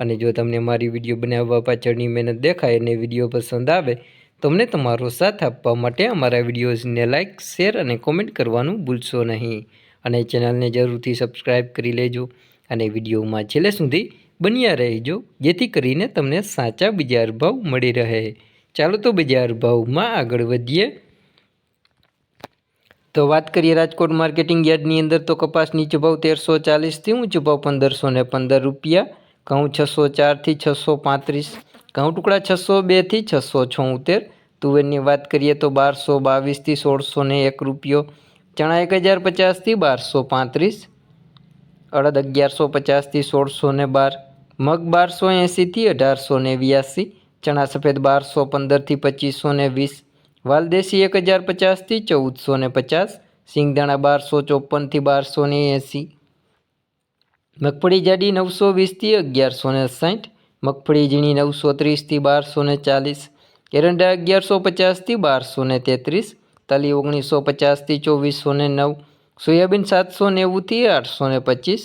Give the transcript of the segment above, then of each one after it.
અને જો તમને મારી વીડિયો બનાવવા પાછળની મહેનત દેખાય અને વીડિયો પસંદ આવે, તમને તમારો સાથ આપવા માટે અમારા વિડીયોઝને લાઇક શેર અને કોમેન્ટ કરવાનું ભૂલશો નહીં. અને ચેનલને જરૂરથી સબસ્ક્રાઈબ કરી લેજો અને વિડીયોમાં છેલ્લે સુધી બન્યા રહેજો, જેથી કરીને તમને સાચા બજાર ભાવ મળી રહે. ચાલો તો બજાર ભાવમાં આગળ વધીએ. તો વાત કરીએ રાજકોટ માર્કેટિંગ યાર્ડની અંદર તો કપાસ નીચો ભાવ તેરસો ચાલીસથી ઊંચો ભાવ પંદરસો ને પંદર રૂપિયા ઘઉં છસો ચારથી છસો પાંત્રીસ, ઘઉં ટુકડા છસો બેથી છસો છોતેર, તુવેરની વાત કરીએ તો બારસો બાવીસથી સોળસો ને એક રૂપિયો, ચણા એક હજાર પચાસથી બારસો પાંત્રીસ, અડદ અગિયારસો પચાસથી સોળસો ને બાર, મગ બારસો એંસીથી અઢારસો ને વ્યાસી ચણા સફેદ બારસો પંદરથી પચીસો ને વીસ, વાલદેશી એક હજાર પચાસથી ચૌદસો ને પચાસ, સિંગદાણા બારસો ચોપનથી બારસો ને એંસી મગફળી જાડી નવસો વીસથી અગિયારસો ને સાઠ, મગફળી ઝીણી નવસો ત્રીસથી બારસો ને ચાલીસ, એરંડા અગિયારસો પચાસથી બારસો ને તેત્રીસ, તલી ઓગણીસો પચાસથી ચોવીસો ને નવ, સોયાબીન સાતસો નેવુંથી આઠસો ને પચીસ,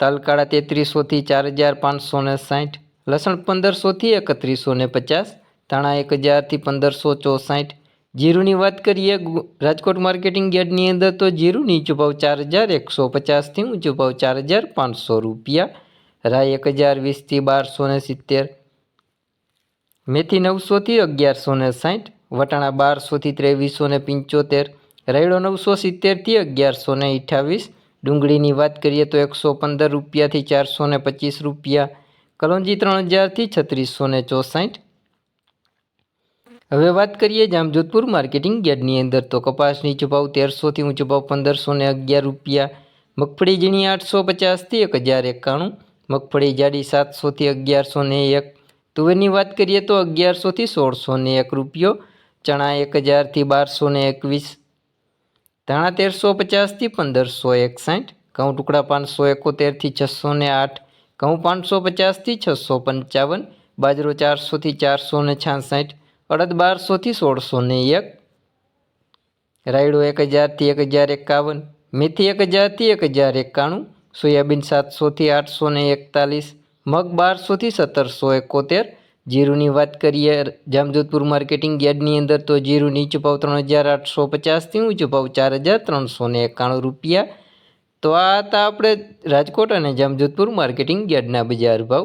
તલકાળા તેત્રીસોથી ચાર હજાર પાંચસો ને સાઠ, લસણ પંદરસોથી એકત્રીસો ને પચાસ, ધાણા એક હજારથી પંદરસો ચોસાઠ જીરુની વાત કરીએ રાજકોટ માર્કેટિંગ યાર્ડની અંદર તો જીરું નીચો ભાવ ચાર હજાર, એકસો પચાસથી ઊંચો ભાવ ચાર હજાર પાંચસો રૂપિયા. રાય એક હજાર વીસથી બારસો ને સિત્તેર. મેથી નવસોથી અગિયારસો ને સાઠ. વટાણા બારસોથી ત્રેવીસો ને પંચોતેર. રાયડો નવસો સિત્તેરથી અગિયારસો ને અઠ્ઠાવીસ. ડુંગળીની વાત કરીએ તો એકસો પંદર રૂપિયાથી ચારસો ને પચીસ રૂપિયા. કલોંજી ત્રણ હજારથી છત્રીસો ને ચોસાઠ. હવે વાત કરીએ જામજોધપુર માર્કેટિંગ યાર્ડની અંદર. તો કપાસની નીચો તેરસોથી ઊંચો ભાવ પંદરસો ને અગિયાર રૂપિયા. મગફળી ઝીણી આઠસો પચાસથી એક હજાર એકાણું. મગફળી જાડી સાતસોથી અગિયારસો ને એક. તુવેરની વાત કરીએ તો અગિયારસોથી સોળસો ને એક રૂપિયો. ચણા એક હજારથી બારસો ને એકવીસ. ધાણા તેરસો પચાસથી પંદરસો એકસાઠ. ઘઉં ટુકડા પાંચસો એકોતેરથી છસો ને આઠ. ઘઉં પાંચસો પચાસથી છસો પંચાવન. બાજરો ચારસોથી ચારસો ને છાસઠ. અડદ બારસોથી સોળસો ને એક. રાયડો એક હજારથી એક હજાર એકાવન. મેથી એક હજારથી એક હજાર એકાણું. સોયાબીન સાતસોથી આઠસો ને એકતાલીસ. મગ બારસોથી સત્તરસો એકોતેર. જીરુની વાત કરીએ, જામજોધપુર માર્કેટિંગ યાર્ડની અંદર તો જીરું નીચું ભાવ ત્રણ હજાર આઠસો પચાસથી ઊંચું ભાવ ચાર હજાર ત્રણસો ને એકાણું રૂપિયા. તો આ હતા આપણે રાજકોટ અને જામજોધપુર માર્કેટિંગ યાર્ડના બજાર ભાવ.